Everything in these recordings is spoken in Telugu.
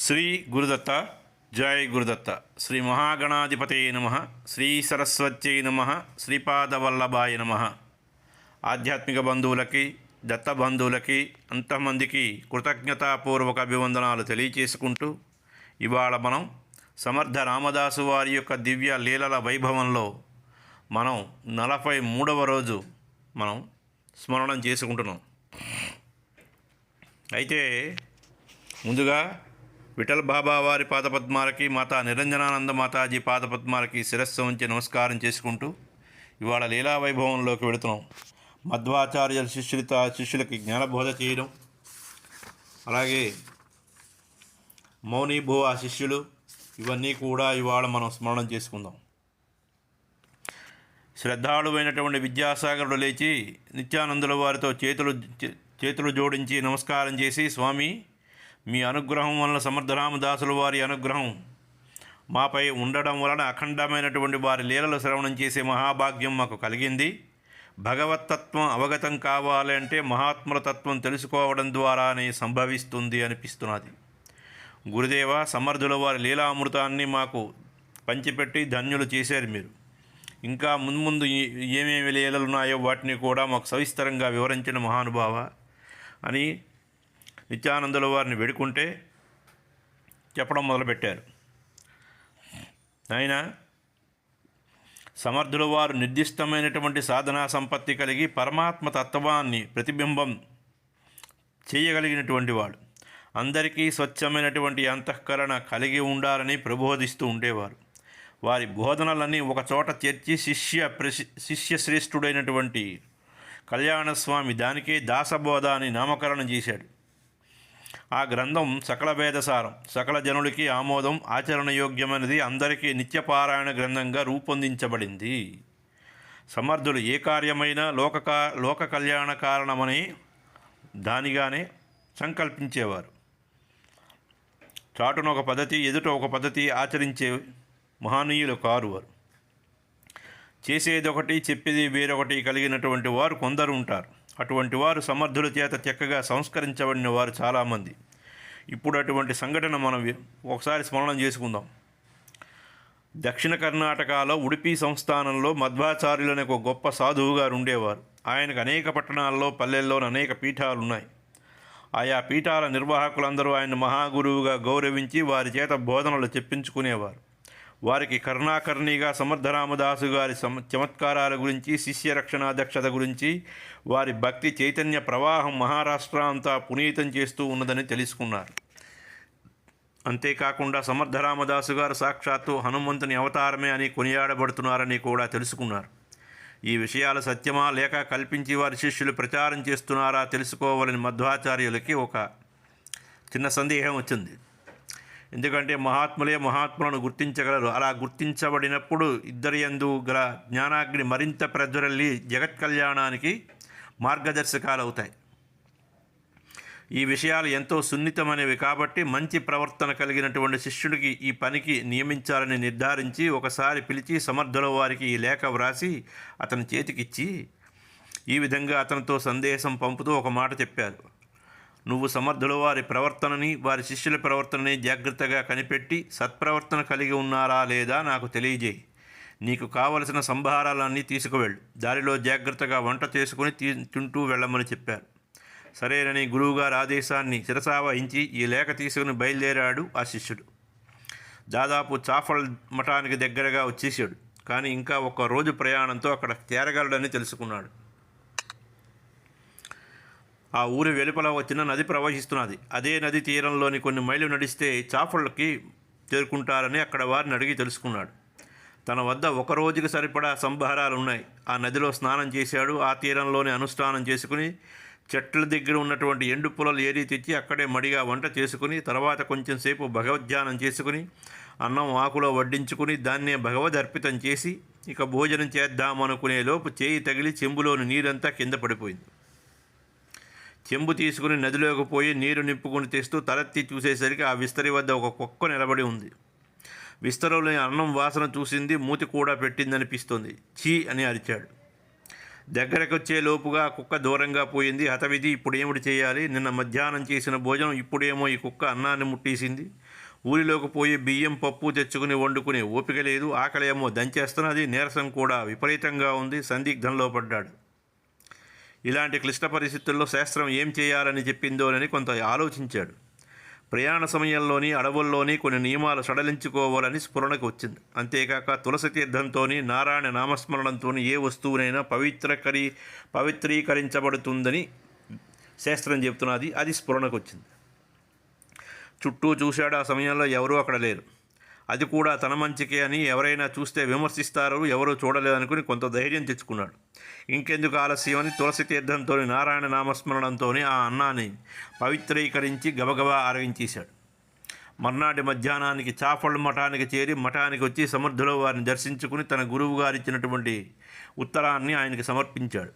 శ్రీ గురుదత్త జయ గురుదత్త. శ్రీ మహాగణాధిపతే నమ. శ్రీ సరస్వత్యై నమ. శ్రీపాదవల్లభాయ నమ. ఆధ్యాత్మిక బంధువులకి దత్త బంధువులకి అంతమందికి కృతజ్ఞతాపూర్వక అభివందనాలు తెలియచేసుకుంటూ ఇవాళ మనం సమర్థ రామదాసు వారి యొక్క దివ్య లీలల వైభవంలో మనం నలభై మూడవ రోజు మనం స్మరణం చేసుకుంటున్నాం. అయితే ముందుగా విఠల్ బాబా వారి పాదపద్మాలకి మాతా నిరంజనానంద మాతాజీ పాదపద్మాలకి శిరస్సు ఉంచి నమస్కారం చేసుకుంటూ ఇవాళ లీలా వైభవంలోకి వెళుతున్నాం. మధ్వాచార్యుల శిష్యులతో శిష్యులకి జ్ఞానబోధ చేయడం అలాగే మౌనీభూ ఆ శిష్యులు ఇవన్నీ కూడా ఇవాళ మనం స్మరణం చేసుకుందాం. శ్రద్ధాళువైనటువంటి విద్యాసాగరుడు లేచి నిత్యానందుల వారితో చేతులు చేతులు జోడించి నమస్కారం చేసి స్వామి మీ అనుగ్రహం వలన సమర్థరామదాసులు వారి అనుగ్రహం మాపై ఉండడం వలన అఖండమైనటువంటి వారి లీలలు శ్రవణం చేసే మహాభాగ్యం మాకు కలిగింది. భగవతత్వం అవగతం కావాలంటే మహాత్ముల తత్వం తెలుసుకోవడం ద్వారానే సంభవిస్తుంది అనిపిస్తున్నది. గురుదేవ సమర్థుల వారి లీలామృతాన్ని మాకు పంచిపెట్టి ధన్యులు చేశారు మీరు. ఇంకా ముందు ముందు ఏ- ఏమేమి లీలలు ఉన్నాయో వాటిని కూడా మాకు సవిస్తరంగా వివరించిన మహానుభావ అని నిత్యానందుల వారిని వేడుకుంటే చెప్పడం మొదలుపెట్టారు. ఆయన సమర్థుల వారు నిర్దిష్టమైనటువంటి సాధనా సంపత్తి కలిగి పరమాత్మ తత్వాన్ని ప్రతిబింబం చేయగలిగినటువంటి వాడు. అందరికీ స్వచ్ఛమైనటువంటి అంతఃకరణ కలిగి ఉండాలని ప్రబోధిస్తూ ఉండేవారు. వారి బోధనలన్నీ ఒకచోట చేర్చి శిష్య ప్రసి శిష్య శ్రేష్ఠుడైనటువంటి కళ్యాణస్వామి దానికే దాసబోధ అని నామకరణం చేశాడు. ఆ గ్రంథం సకల వేదసారం సకల జనులకి ఆమోదం ఆచరణయోగ్యమైనది అందరికీ నిత్యపారాయణ గ్రంథంగా రూపొందించబడింది. సమర్థులు ఏ కార్యమైనా లోక లోక కళ్యాణ కారణమని దానిగానే సంకల్పించేవారు. చాటున ఒక పద్ధతి ఎదుట ఒక పద్ధతి ఆచరించే మహనీయులు కారు వారు చేసేదొకటి చెప్పేది వేరొకటి కలిగినటువంటి వారు కొందరు ఉంటారు. అటువంటి వారు సమర్థుల చేత చక్కగా సంస్కరించబడిన వారు చాలామంది. ఇప్పుడు అటువంటి సంఘటన మనం ఒకసారి స్మరణం చేసుకుందాం. దక్షిణ కర్ణాటకలో ఉడిపి సంస్థానంలో మధ్వాచార్యులనే ఒక గొప్ప సాధువు గారు ఉండేవారు. ఆయనకు అనేక పట్టణాల్లో పల్లెల్లో అనేక పీఠాలు ఉన్నాయి ఆయా పీఠాల నిర్వాహకులందరూ ఆయన మహాగురువుగా గౌరవించి వారి చేత బోధనలు చెప్పించుకునేవారు. వారికి కరుణాకర్ణిగా సమర్థరామదాసు గారి సమ చమత్కారాల గురించి శిష్య రక్షణాధ్యక్షత గురించి వారి భక్తి చైతన్య ప్రవాహం మహారాష్ట్ర అంతా పునీతం చేస్తూ ఉన్నదని తెలుసుకున్నారు. అంతేకాకుండా సమర్థరామదాసు గారు సాక్షాత్తు హనుమంతుని అవతారమే అని కొనియాడబడుతున్నారని కూడా తెలుసుకున్నారు. ఈ విషయాలు సత్యమా లేక కల్పించి వారి శిష్యులు ప్రచారం చేస్తున్నారా తెలుసుకోవాలని మధ్వాచార్యులకి ఒక చిన్న సందేహం వచ్చింది. ఎందుకంటే మహాత్ములే మహాత్ములను గుర్తించగలరు. అలా గుర్తించబడినప్పుడు ఇద్దరి యందు గల జ్ఞానాగ్ని మరింత ప్రజ్వరల్లి జగత్ కళ్యాణానికి మార్గదర్శకాలు అవుతాయి ఈ విషయాలు ఎంతో సున్నితమైనవి కాబట్టి మంచి ప్రవర్తన కలిగినటువంటి శిష్యుడికి ఈ పనికి నియమించాలని నిర్ధారించి ఒకసారి పిలిచి సమర్థుల వారికి ఈ లేఖ వ్రాసి అతని చేతికిచ్చి ఈ విధంగా అతనితో సందేశం పంపుతూ ఒక మాట చెప్పారు. నువ్వు సమర్థుల వారి ప్రవర్తనని వారి శిష్యుల ప్రవర్తనని జాగ్రత్తగా కనిపెట్టి సత్ప్రవర్తన కలిగి ఉన్నారా లేదా నాకు తెలియజేయి. నీకు కావలసిన సంభారాలన్నీ తీసుకువెళ్ళు. దారిలో జాగ్రత్తగా వంట చేసుకుని తీ తింటూ వెళ్ళమని చెప్పారు. సరేనని గురువుగారి ఆదేశాన్ని శిరసావహించి ఈ లేఖ తీసుకుని బయలుదేరాడు ఆ శిష్యుడు. దాదాపు చాఫల్ మఠానికి దగ్గరగా వచ్చేసాడు కానీ ఇంకా ఒక రోజు ప్రయాణంతో అక్కడ చేరగలడని తెలుసుకున్నాడు. ఆ ఊరి వెలుపల వచ్చిన నది ప్రవహిస్తున్నది. అదే నది తీరంలోని కొన్ని మైళ్ళు నడిస్తే చాపళ్ళకి చేరుకుంటారని అక్కడ వారిని అడిగి తెలుసుకున్నాడు. తన వద్ద ఒక రోజుకి సరిపడా సంభారాలు ఉన్నాయి ఆ నదిలో స్నానం చేశాడు. ఆ తీరంలోనే అనుష్ఠానం చేసుకుని చెట్ల దగ్గర ఉన్నటువంటి ఎండు పొలలు ఏరి తెచ్చి అక్కడే మడిగా వంట చేసుకుని తర్వాత కొంచెం సేపు భగవద్ధ్యానం చేసుకుని అన్నం ఆకులో వడ్డించుకుని దాన్నే భగవద్ అర్పితం చేసి ఇక భోజనం చేద్దామనుకునే లోపు చేయి తగిలి చెంబులోని నీరంతా కింద పడిపోయింది. చెంబు తీసుకుని నదిలోకి పోయి నీరు నింపుకుని తెస్తూ తలెత్తి చూసేసరికి ఆ విస్తరి వద్ద ఒక కుక్క నిలబడి ఉంది. విస్తరంలోని అన్నం వాసన చూసింది మూతి కూడా పెట్టిందనిపిస్తుంది. ఛీ అని అరిచాడు. దగ్గరకు వచ్చే లోపుగా ఆ కుక్క దూరంగా పోయింది. హతవిధి ఇప్పుడు ఏమిటి చేయాలి? నిన్న మధ్యాహ్నం చేసిన భోజనం ఇప్పుడేమో ఈ కుక్క అన్నాన్ని ముట్టేసింది. ఊరిలోకి పోయి బియ్యం పప్పు తెచ్చుకుని వండుకునే ఓపిక లేదు. ఆకలి ఏమో దంచేస్తున్నది. నీరసం కూడా విపరీతంగా ఉంది. సందిగ్ధంలో పడ్డాడు. ఇలాంటి క్లిష్ట పరిస్థితుల్లో శాస్త్రం ఏం చేయాలని చెప్పిందోనని కొంత ఆలోచించాడు. ప్రయాణ సమయంలోని అడవుల్లోని కొన్ని నియమాలు సడలించుకోవాలని స్ఫురణకు వచ్చింది. అంతేకాక తులసి తీర్థంతోని నారాయణ నామస్మరణంతో ఏ వస్తువునైనా పవిత్రకరి పవిత్రీకరించబడుతుందని శాస్త్రం చెబుతున్నది. అది స్ఫురణకు వచ్చింది. చుట్టూ చూశాడు ఆ సమయంలో ఎవరూ అక్కడ లేరు. అది కూడా తన మంచికే అని ఎవరైనా చూస్తే విమర్శిస్తారు ఎవరూ చూడలేదనుకుని కొంత ధైర్యం తెచ్చుకున్నాడు. ఇంకెందుకు ఆలస్యం అని తులసి తీర్థంతో నారాయణ నామస్మరణంతో ఆ అన్నాన్ని పవిత్రీకరించి గబగబా ఆరగించేశాడు. మర్నాటి మధ్యాహ్నానికి చాఫళ్ళ మఠానికి చేరి మఠానికి వచ్చి సమర్థుల వారిని దర్శించుకుని తన గురువు గారు ఇచ్చినటువంటి ఉత్తరాన్ని ఆయనకి సమర్పించాడు.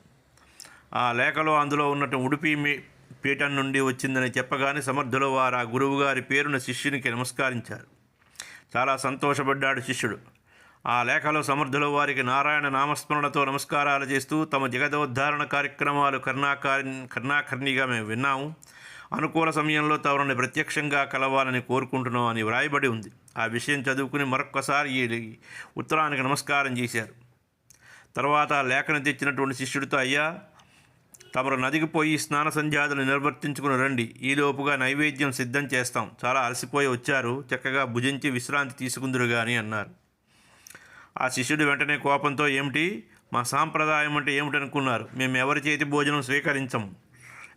ఆ లేఖలో అందులో ఉన్నట్టు ఉడిపి పీఠం నుండి వచ్చిందని చెప్పగానే సమర్థుల వారు ఆ గురువుగారి పేరున శిష్యునికి నమస్కరించారు. చాలా సంతోషపడ్డాడు శిష్యుడు. ఆ లేఖలో సమర్థుల వారికి నారాయణ నామస్మరణతో నమస్కారాలు చేస్తూ తమ జగదోద్ధారణ కార్యక్రమాలు కర్ణాకారి కర్ణాకర్ణిగా మేము విన్నాము. అనుకూల సమయంలో తమని ప్రత్యక్షంగా కలవాలని కోరుకుంటున్నాం అని వ్రాయబడి ఉంది. ఆ విషయం చదువుకుని మరొక్కసారి ఈ ఉత్తరానికి నమస్కారం చేశారు. తర్వాత లేఖను తెచ్చినటువంటి శిష్యుడితో అయ్యా తమరు నదికి పోయి స్నాన సంధ్యాదులు నిర్వర్తించుకుని రండి. ఈలోపుగా నైవేద్యం సిద్ధం చేస్తాం. చాలా అలసిపోయి వచ్చారు. చక్కగా భుజించి విశ్రాంతి తీసుకుందురు కానీ అన్నారు. ఆ శిష్యుడు వెంటనే కోపంతో ఏమిటి? మా సాంప్రదాయం అంటే ఏమిటనుకున్నారు? మేము ఎవరి చేతి భోజనం స్వీకరించము?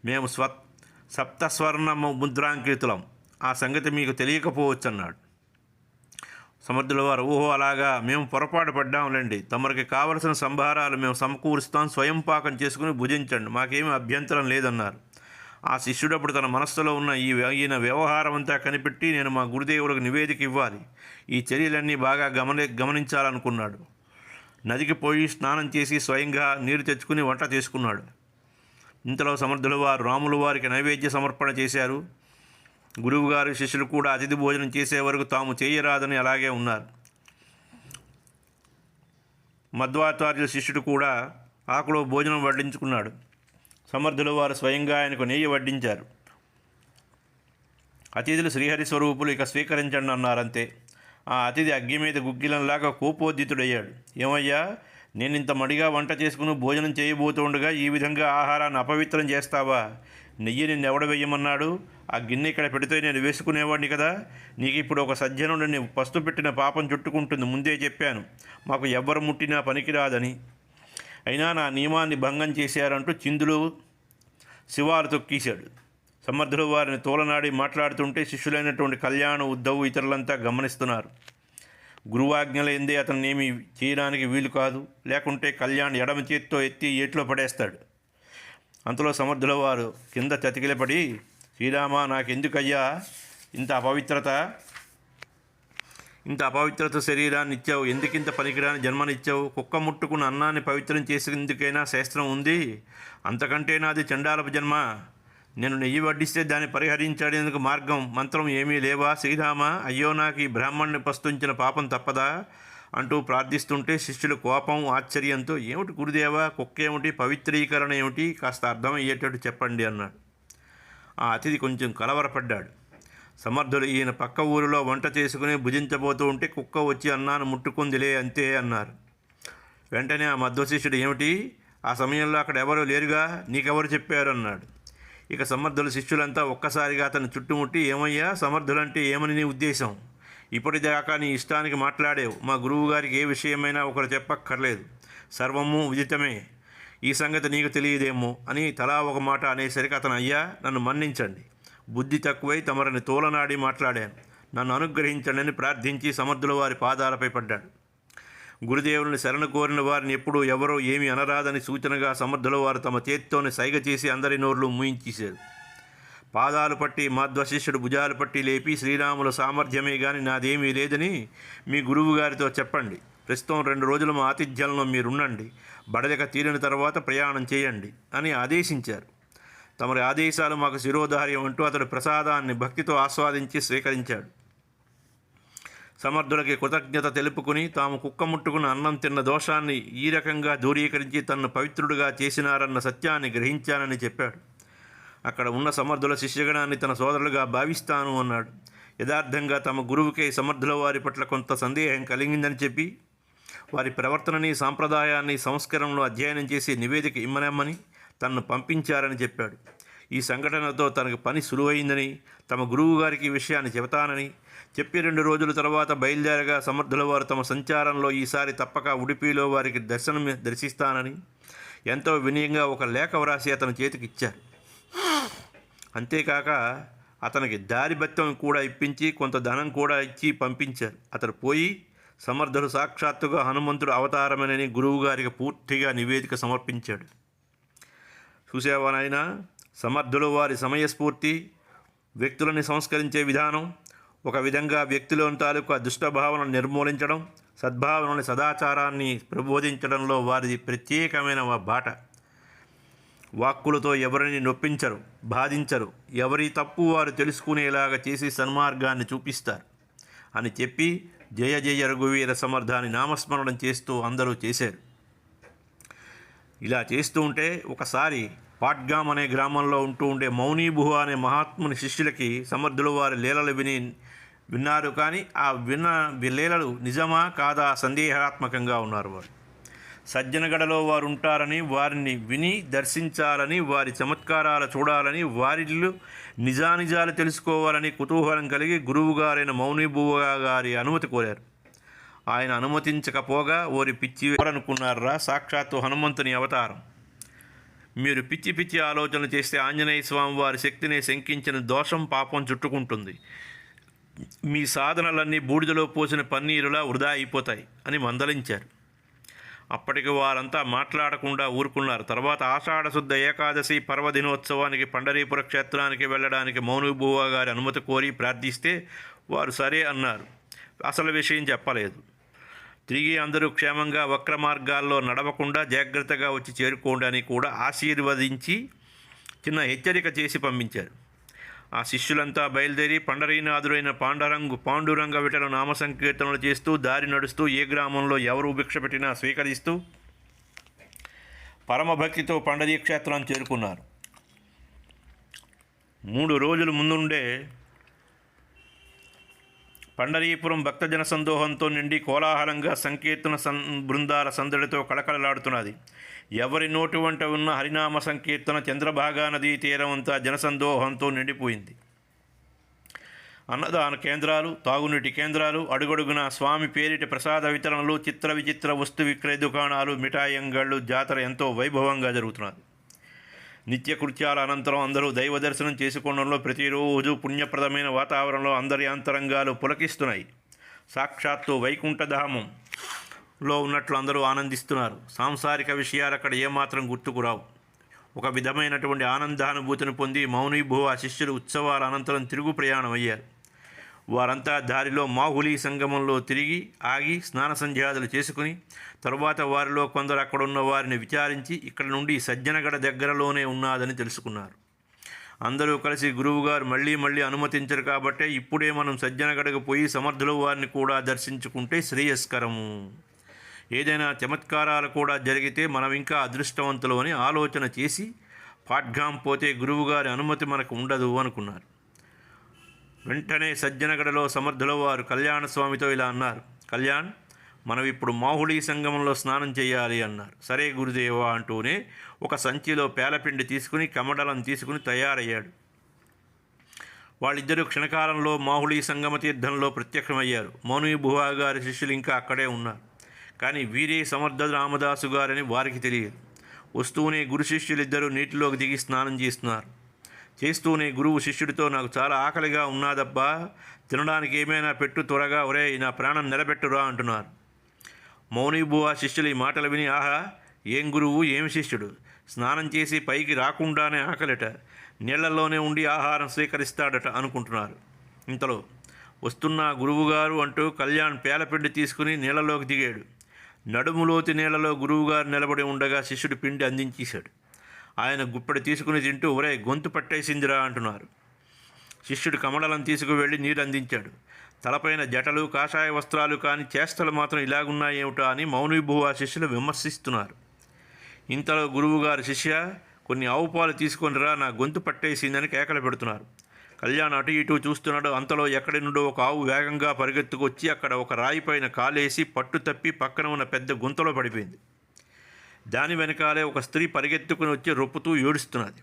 మేము స్వ సప్తస్వర్ణ ముద్రాంకితులం. ఆ సంగతి మీకు తెలియకపోవచ్చు అన్నాడు సమర్థుల వారు ఊహో అలాగా మేము పొరపాటు పడ్డాంలేండి. తమరికి కావలసిన సంభారాలు మేము సమకూరుస్తాం స్వయం పాకం చేసుకుని భుజించండి. మాకేమీ అభ్యంతరం లేదన్నారు. ఆ శిష్యుడు అప్పుడు తన మనస్సులో ఉన్న ఈ ఈయన వ్యవహారం అంతా కనిపెట్టి నేను మా గురుదేవులకు నివేదిక ఇవ్వాలి. ఈ చర్యలన్నీ బాగా గమని గమనించాలనుకున్నాడు. నదికి పోయి స్నానం చేసి స్వయంగా నీరు తెచ్చుకుని వంట చేసుకున్నాడు. ఇంతలో సమర్థుల వారు రాముల వారికి నైవేద్య సమర్పణ చేశారు. గురువుగారు శిష్యులు కూడా అతిథి భోజనం చేసే వరకు తాము చేయరాదని అలాగే ఉన్నారు. మధ్వాచార్యుల శిష్యుడు కూడా ఆకులో భోజనం వడ్డించుకున్నాడు. సమర్థుల వారు స్వయంగా ఆయనకు నెయ్యి వడ్డించారు. అతిథులు శ్రీహరి స్వరూపులు ఇక స్వీకరించండి అన్నారంతే. ఆ అతిథి అగ్గి మీద గుగ్గిలంలాగా కోపోద్దితుడయ్యాడు ఏమయ్యా నేను ఇంత మడిగా వంట చేసుకుని భోజనం చేయబోతుండగా ఈ విధంగా ఆహారాన్ని అపవిత్రం చేస్తావా? నెయ్యి నిన్ను ఎవడ వేయమన్నాడు? ఆ గిన్నె ఇక్కడ పెడితే నేను వేసుకునేవాడిని కదా? నీకు ఇప్పుడు ఒక సజ్జనుడు నేను పస్తు పెట్టిన పాపం చుట్టుకుంటుంది ముందే చెప్పాను. మాకు ఎవ్వరు ముట్టినా పనికిరాదని. అయినా నా నియమాన్ని భంగం చేశారంటూ చిందులు శివారు తొక్కేశాడు. సమర్థులు వారిని తోలనాడి మాట్లాడుతుంటే శిష్యులైనటువంటి కళ్యాణ ఉద్ధవు ఇతరులంతా గమనిస్తున్నారు. గురువాజ్ఞల ఎందే అతన్ని ఏమి చేయడానికి వీలు కాదు. లేకుంటే కళ్యాణ్ ఎడమ చేత్తో ఎత్తి ఏట్లో పడేస్తాడు. అంతలో సమర్థుల వారు కింద చతికిలపడి శ్రీరామ నాకెందుకయ్యా ఇంత అపవిత్రత? ఇంత అపవిత్రత శరీరాన్ని ఇచ్చావు ఎందుకింత పనికిరాని జన్మనిచ్చావు? కుక్క ముట్టుకున్న అన్నాన్ని పవిత్రం చేసేందుకైనా శాస్త్రం ఉంది? అంతకంటే నాది చండాలపు జన్మ. నేను నెయ్యి వడ్డిస్తే దాన్ని పరిహరించడానికి మార్గం మంత్రం ఏమీ లేవా? శ్రీరామ అయ్యో నాకు ఈ బ్రాహ్మణ్ణి పస్తుంచిన పాపం తప్పదా? అంటూ ప్రార్థిస్తుంటే శిష్యులు కోపం ఆశ్చర్యంతో ఏమిటి గురుదేవా కుక్క ఏమిటి పవిత్రీకరణ ఏమిటి కాస్త అర్థమయ్యేటట్టు చెప్పండి అన్నాడు. ఆ అతిథి కొంచెం కలవరపడ్డాడు. సమర్థులు ఈయన పక్క ఊరిలో వంట చేసుకుని భుజించబోతూ ఉంటే కుక్క వచ్చి అన్నాను ముట్టుకుందిలే అంతే అన్నారు. వెంటనే ఆ మధ్వశిష్యుడు ఏమిటి? ఆ సమయంలో అక్కడ ఎవరూ లేరుగా? నీకెవరు చెప్పారు? అన్నాడు. ఇక సమర్థుల శిష్యులంతా ఒక్కసారిగా అతను చుట్టుముట్టి ఏమయ్యా సమర్థులంటే ఏమని నీ ఉద్దేశం? ఇప్పటిదాకా నీ ఇష్టానికి మాట్లాడేవు. మా గురువు గారికి ఏ విషయమైనా ఒకరు చెప్పక్కర్లేదు. సర్వము విజితమే ఈ సంగతి నీకు తెలియదేమో అని తలా ఒక మాట అనేసరికి అతను అయ్యా నన్ను మన్నించండి. బుద్ధి తక్కువై తమరిని తోలనాడి మాట్లాడాను. నన్ను అనుగ్రహించండి అని ప్రార్థించి సమర్థుల వారి పాదాలపై పడ్డాడు. గురుదేవుని శరణ కోరిన వారిని ఎప్పుడూ ఎవరో ఏమీ అనరాదని సూచనగా సమర్థుల వారు తమ చేత్తోనే సైగ చేసి అందరి నోర్లు మూయించేశారు. పాదాలు పట్టి మాధ్వశిష్యుడు భుజాలు పట్టి లేపి శ్రీరాముల సామర్థ్యమే గాని నాదేమీ లేదని మీ గురువు గారితో చెప్పండి. ప్రస్తుతం రెండు రోజులు మా ఆతిథ్యంలో మీరుండండి. బడలిక తీరిన తర్వాత ప్రయాణం చేయండి అని ఆదేశించారు. తమరి ఆదేశాలు మాకు శిరోధార్యం అంటూ అతడు ప్రసాదాన్ని భక్తితో ఆస్వాదించి స్వీకరించాడు. సమర్థులకి కృతజ్ఞత తెలుపుకుని తాము కుక్క ముట్టుకున్న అన్నం తిన్న దోషాన్ని ఈ రకంగా దూరీకరించి తన్ను పవిత్రుడుగా చేసినారన్న సత్యాన్ని గ్రహించానని చెప్పాడు. అక్కడ ఉన్న సమర్థుల శిష్యగణాన్ని తన సోదరులుగా భావిస్తాను అన్నాడు. యథార్థంగా తమ గురువుకే సమర్థుల వారి పట్ల కొంత సందేహం కలిగిందని చెప్పి వారి ప్రవర్తనని సాంప్రదాయాన్ని సంస్కరణలో అధ్యయనం చేసి నివేదిక ఇమ్మనమ్మని తనను పంపించారని చెప్పాడు. ఈ సంఘటనతో తనకు పని సులువైందని తమ గురువు గారికి విషయాన్ని చెబుతానని చెప్పి రెండు రోజుల తర్వాత బయలుదేరగా సమర్థుల వారు తమ సంచారంలో ఈసారి తప్పక ఉడిపిలో వారికి దర్శనం దర్శిస్తానని ఎంతో వినయంగా ఒక లేఖ వ్రాసి అతని చేతికి ఇచ్చారు. అంతేకాక అతనికి దారిభత్యం కూడా ఇప్పించి కొంత ధనం కూడా ఇచ్చి పంపించారు. అతడు పోయి సమర్థుడు సాక్షాత్తుగా హనుమంతుడు అవతారమేనని గురువుగారికి పూర్తిగా నివేదిక సమర్పించాడు. చూసేవానైనా సమర్థులు వారి సమయస్ఫూర్తి వ్యక్తులని సంస్కరించే విధానం ఒక విధంగా వ్యక్తిలోని తాలూకా దుష్టభావనను నిర్మూలించడం సద్భావనని సదాచారాన్ని ప్రబోధించడంలో వారిది ప్రత్యేకమైన బాట. వాక్కులతో ఎవరిని నొప్పించరు బాధించరు. ఎవరి తప్పు వారు తెలుసుకునేలాగా చేసి సన్మార్గాన్ని చూపిస్తారు అని చెప్పి జయ జయ రఘువీర సమర్థాన్ని నామస్మరణం చేస్తూ అందరూ చేశారు. ఇలా చేస్తూ ఉంటే ఒకసారి పాట్గామ్ అనే గ్రామంలో ఉంటూ ఉండే మౌనీబుహ అనే మహాత్ముని శిష్యులకి సమర్థులు వారి లీలలు విని విన్నారు కానీ ఆ విన్న లీలలు నిజమా కాదా సందేహాత్మకంగా ఉన్నారు వారు. సజ్జనగడలో వారు ఉంటారని వారిని విని దర్శించాలని వారి చమత్కారాలు చూడాలని వారిలు నిజానిజాలు తెలుసుకోవాలని కుతూహలం కలిగి గురువుగారైన మౌనిబువ గారి అనుమతి కోరారు. ఆయన అనుమతించకపోగా ఓరి పిచ్చి అనుకున్నారా సాక్షాత్తు హనుమంతుని అవతారం. మీరు పిచ్చి పిచ్చి ఆలోచనలు చేస్తే ఆంజనేయ స్వామి వారి శక్తిని శంకించిన దోషం పాపం చుట్టుకుంటుంది. మీ సాధనలన్నీ బూడిదలో పోసిన పన్నీరులా వృధా అయిపోతాయి అని మందలించారు. అప్పటికి వారంతా మాట్లాడకుండా ఊరుకున్నారు. తర్వాత ఆషాఢశుద్ధ ఏకాదశి పర్వదినోత్సవానికి పండరీపుర క్షేత్రానికి వెళ్ళడానికి మౌనుబువ గారి అనుమతి కోరి ప్రార్థిస్తే వారు సరే అన్నారు. అసలు విషయం చెప్పలేదు. తిరిగి అందరూ క్షేమంగా వక్ర మార్గాల్లో నడవకుండా జాగ్రత్తగా వచ్చి చేరుకోండి అని కూడా ఆశీర్వదించి చిన్న హెచ్చరిక చేసి పంపించారు. ఆ శిష్యులంతా బయలుదేరి పండరీనాథుడైన పాండరంగు పాండురంగ విటల నామ సంకీర్తనలు చేస్తూ దారి నడుస్తూ ఏ గ్రామంలో ఎవరు భిక్ష పెట్టినా స్వీకరిస్తూ పరమభక్తితో పండరీ క్షేత్రాన్ని చేరుకున్నారు. మూడు రోజుల ముందుండే పండరీపురం భక్తజన సందోహంతో నిండి కోలాహలంగా సంకీర్తన సన్ బృందాల సందడితో కళకళలాడుతున్నది. ఎవరి నోటి వంట ఉన్న హరినామ సంకీర్తన చంద్రభాగా నదీ తీరం అంతా జనసందోహంతో నిండిపోయింది. అన్నదాన కేంద్రాలు తాగునీటి కేంద్రాలు అడుగడుగున స్వామి పేరిటి ప్రసాద వితరణలు చిత్ర విచిత్ర వస్తు విక్రయ దుకాణాలు మిఠాయి అంగళ్ళు జాతర ఎంతో వైభవంగా జరుగుతున్నది. నిత్యకృత్యాల అనంతరం అందరూ దైవ దర్శనం చేసుకోవడంలో ప్రతిరోజు పుణ్యప్రదమైన వాతావరణంలో అందరి అంతరంగాలు పులకిస్తున్నాయి. సాక్షాత్తు వైకుంఠధామం. లో ఉన్నట్లు అందరూ ఆనందిస్తున్నారు. సాంసారిక విషయాలు అక్కడ ఏమాత్రం గుర్తుకురావు ఒక విధమైనటువంటి ఆనందానుభూతిని పొంది మౌనీభువ శిష్యులు ఉత్సవాల అనంతరం తిరుగు ప్రయాణం అయ్యారు వారంతా దారిలో మాహులి సంగమంలో తిరిగి ఆగి స్నాన సంధ్యాదులు చేసుకుని తరువాత వారిలో కొందరు అక్కడున్న వారిని విచారించి ఇక్కడ నుండి సజ్జనగడ దగ్గరలోనే ఉన్నాదని తెలుసుకున్నారు. అందరూ కలిసి గురువుగారు మళ్ళీ మళ్ళీ అనుమతించరు కాబట్టే ఇప్పుడే మనం సజ్జనగడకు పోయి సమర్థుల వారిని కూడా దర్శించుకుంటే శ్రేయస్కరము. ఏదైనా చమత్కారాలు కూడా జరిగితే మనం ఇంకా అదృష్టవంతులు అని ఆలోచన చేసి పాట్గాం పోతే గురువుగారి అనుమతి మనకు ఉండదు అనుకున్నారు. వెంటనే సజ్జనగడలో సమర్థుల వారు కళ్యాణ స్వామితో ఇలా అన్నారు కళ్యాణ్ మనం ఇప్పుడు మాహుళీ సంగమంలో స్నానం చేయాలి అన్నారు. సరే గురుదేవా అంటూనే ఒక సంచిలో పేలపిండి తీసుకుని కమడలం తీసుకుని తయారయ్యాడు. వాళ్ళిద్దరూ క్షణకాలంలో మాహుళీ సంగమ తీర్థంలో ప్రత్యక్షమయ్యారు. మౌని భువా గారి శిష్యులు ఇంకా అక్కడే ఉన్నారు. కానీ వీరే సమర్థ రామదాసు గారని వారికి తెలియదు. వస్తూనే గురు శిష్యులిద్దరూ నీటిలోకి దిగి స్నానం చేస్తున్నారు. చేస్తూనే గురువు శిష్యుడితో నాకు చాలా ఆకలిగా ఉన్నాదబ్బా తినడానికి ఏమైనా పెట్టు త్వరగా ఒరే నా ప్రాణం నిలబెట్టురా అంటున్నారు. మౌనిబువ శిష్యులు ఈ మాటలు విని ఆహా ఏం గురువు ఏం శిష్యుడు? స్నానం చేసి పైకి రాకుండానే ఆకలిట నీళ్ళలోనే ఉండి ఆహారం స్వీకరిస్తాడట అనుకుంటున్నారు. ఇంతలో వస్తున్న గురువుగారు అంటూ కళ్యాణ్ పేలపిండి తీసుకుని నీళ్ళలోకి దిగాడు. నడుములోతి నీళ్ళలో గురువుగారు నిలబడి ఉండగా శిష్యుడు పిండి అందించేశాడు. ఆయన గుప్పెడు తీసుకుని తింటూ ఒరే గొంతు పట్టేసిందిరా అంటున్నారు. శిష్యుడు కమండలం తీసుకువెళ్ళి నీరు అందించాడు. తలపైన జటలు కాషాయ వస్త్రాలు కానీ చేష్టలు మాత్రం ఇలాగున్నాయేమిటా అని మౌనిభువ శిష్యులు విమర్శిస్తున్నారు. ఇంతలో గురువుగారు శిష్య కొన్ని ఆవు పాలు తీసుకొని రా నా గొంతు పట్టేసిందని కేకలు పెడుతున్నారు. కళ్యాణ్ అటు ఇటు చూస్తున్నాడు. అంతలో ఎక్కడి నుండో ఒక ఆవు వేగంగా పరిగెత్తుకొచ్చి అక్కడ ఒక రాయిపైన కాలేసి పట్టు తప్పి పక్కన ఉన్న పెద్ద గుంతలో పడిపోయింది. దాని వెనకాలే ఒక స్త్రీ పరిగెత్తుకుని వచ్చి రొప్పుతూ ఏడుస్తున్నది.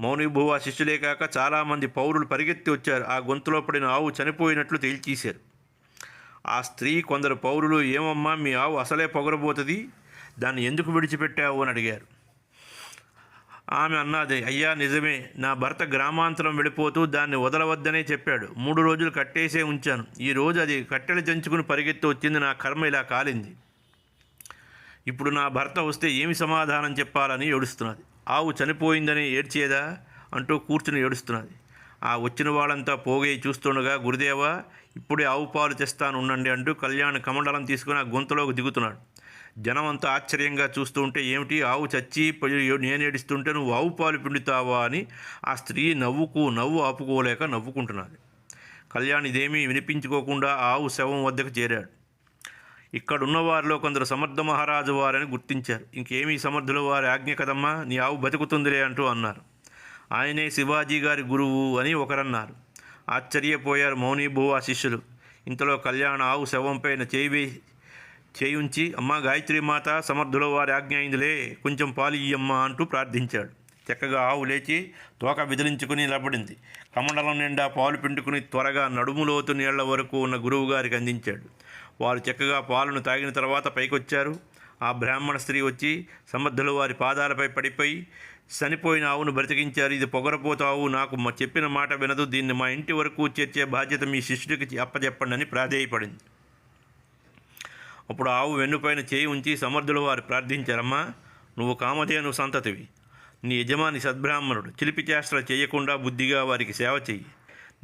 మౌనిభువ శిష్యులే కాక చాలామంది పౌరులు పరిగెత్తి వచ్చారు. ఆ గొంతులో పడిన ఆవు చనిపోయినట్లు తేల్చేశారు. ఆ స్త్రీ కొందరు పౌరులు ఏమమ్మా మీ ఆవు అసలే పొగరబోతుంది? దాన్ని ఎందుకు విడిచిపెట్టావు? అని అడిగారు. ఆమె అన్నది అయ్యా నిజమే. నా భర్త గ్రామాంతరం వెళ్ళిపోతూ దాన్ని వదలవద్దనే చెప్పాడు. మూడు రోజులు కట్టేసే ఉంచాను. ఈ రోజు అది కట్టెలు చెంచుకుని పరిగెత్తి వచ్చింది. నా కర్మ ఇలా కాలింది. ఇప్పుడు నా భర్త వస్తే ఏమి సమాధానం చెప్పాలని ఏడుస్తున్నది. ఆవు చనిపోయిందని ఏడ్చేదా? అంటూ కూర్చుని ఏడుస్తున్నది. ఆ వచ్చిన వాళ్ళంతా పోగై చూస్తుండగా గురుదేవా ఇప్పుడే ఆవు పాలు తెస్తాను ఉండండి అంటూ కళ్యాణ్ కమండలం తీసుకుని ఆ గుంతలోకి దిగుతున్నాడు. జనమంతా ఆశ్చర్యంగా చూస్తూ ఉంటే ఏమిటి? ఆవు చచ్చి నేనేడిస్తుంటే నువ్వు ఆవు పాలు పిండుతావా? అని ఆ స్త్రీ నవ్వుకు నవ్వు ఆపుకోలేక నవ్వుకుంటున్నది. కళ్యాణ్ ఇదేమీ వినిపించుకోకుండా ఆవు శవం వద్దకు చేరాడు. ఇక్కడున్న వారిలో కొందరు సమర్థ మహారాజు వారని గుర్తించారు. ఇంకేమీ సమర్థుల వారి ఆజ్ఞ కదమ్మా? నీ ఆవు బతుకుతుందిలే అంటూ అన్నారు. ఆయనే శివాజీ గారి గురువు అని ఒకరన్నారు. ఆశ్చర్యపోయారు మౌనీభువ శిష్యులు. ఇంతలో కళ్యాణ ఆవు శవంపైన చేయి చేయుంచి అమ్మా గాయత్రి మాత సమర్థుల వారి ఆజ్ఞ అయిందిలే కొంచెం పాలు ఇయ్యమ్మా అంటూ ప్రార్థించాడు. చక్కగా ఆవు లేచి తోక విదిలించుకుని నిలబడింది. కమండలం నిండా పాలు పిండుకుని త్వరగా నడుములోతు నీళ్ళ వరకు ఉన్న గురువు గారికి అందించాడు. వారు చక్కగా పాలను తాగిన తర్వాత పైకొచ్చారు. ఆ బ్రాహ్మణ స్త్రీ వచ్చి సమర్థుల వారి పాదాలపై పడిపోయి చనిపోయిన ఆవును బ్రతికించారు ఇది పొగరపోతావు ఆవు నాకు మా చెప్పిన మాట వినదు దీన్ని మా ఇంటి వరకు చేర్చే బాధ్యత మీ శిష్యుడికి అప్పచెప్పండి అని ప్రాధేయపడింది. అప్పుడు ఆవు వెన్నుపైన చేయి ఉంచి సమర్థుల వారు ప్రార్థించారమ్మా నువ్వు కామధేను సంతతివి. నీ యజమాని సద్బ్రాహ్మణుడు చిలిపి చేష్టలు చేయకుండా బుద్ధిగా వారికి సేవ చెయ్యి.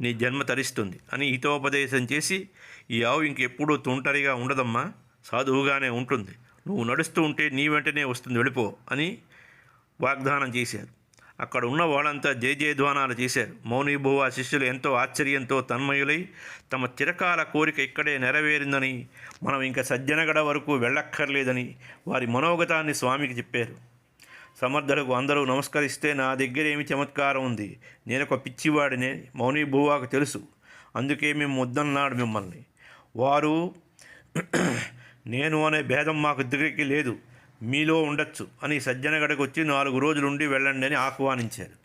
నీ జన్మ తరిస్తుంది అని హితోపదేశం చేసి ఈ ఆవు ఇంకెప్పుడూ తుంటరిగా ఉండదమ్మా సాధువుగానే ఉంటుంది. నువ్వు నడుస్తూ ఉంటే నీ వెంటనే వస్తుంది వెళ్ళిపో అని వాగ్దానం చేశారు. అక్కడ ఉన్న వాళ్ళంతా జయ జయధ్వానాలు చేశారు. మౌనీభువ శిష్యులు ఎంతో ఆశ్చర్యంతో తన్మయులై తమ చిరకాల కోరిక ఇక్కడే నెరవేరిందని మనం ఇంకా సజ్జనగడ వరకు వెళ్ళక్కర్లేదని వారి మనోగతాన్ని స్వామికి చెప్పారు. సమర్థులకు అందరూ నమస్కరిస్తే నా దగ్గర ఏమి చమత్కారం ఉంది? నేను ఒక పిచ్చివాడినే మౌనీభువాకు తెలుసు. అందుకే మేము వద్దన్నాడు మిమ్మల్ని. వారు నేను అనే భేదం మాకు దగ్గరికి లేదు. మీలో ఉండొచ్చు అని సజ్జనగడకు వచ్చి నాలుగు రోజులుండి వెళ్ళండి అని ఆహ్వానించారు.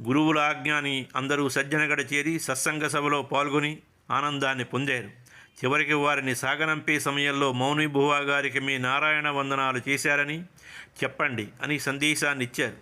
గురువుల ఆజ్ఞాని అందరూ సజ్జనగడ చేరి సత్సంగ సభలో పాల్గొని ఆనందాన్ని పొందారు. చివరికి వారిని సాగనంపే సమయంలో మౌని బువా గారికి మీ నారాయణ వందనాలు చేశారని చెప్పండి అని సందేశాన్ని ఇచ్చారు.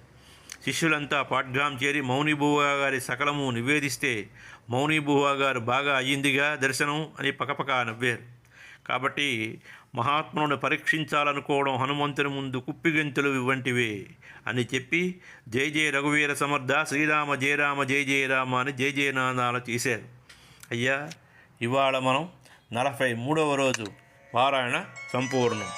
శిష్యులంతా పాట్గాం చేరి మౌని బువా గారి సకలము నివేదిస్తే మౌని బువా గారు బాగా అయ్యిందిగా దర్శనం అని పకపక నవ్వారు. కాబట్టి మహాత్ములను పరీక్షించాలనుకోవడం హనుమంతుని ముందు కుప్పిగెంతులు ఇవ్వంటివే అని చెప్పి జయ జయ రఘువీర సమర్థ శ్రీరామ జయరామ జయ జయరామ అని జయ జయనాదాలు చేశారు. అయ్యా ఇవాళ మనం నలభై మూడవ రోజు పారాయణ సంపూర్ణం.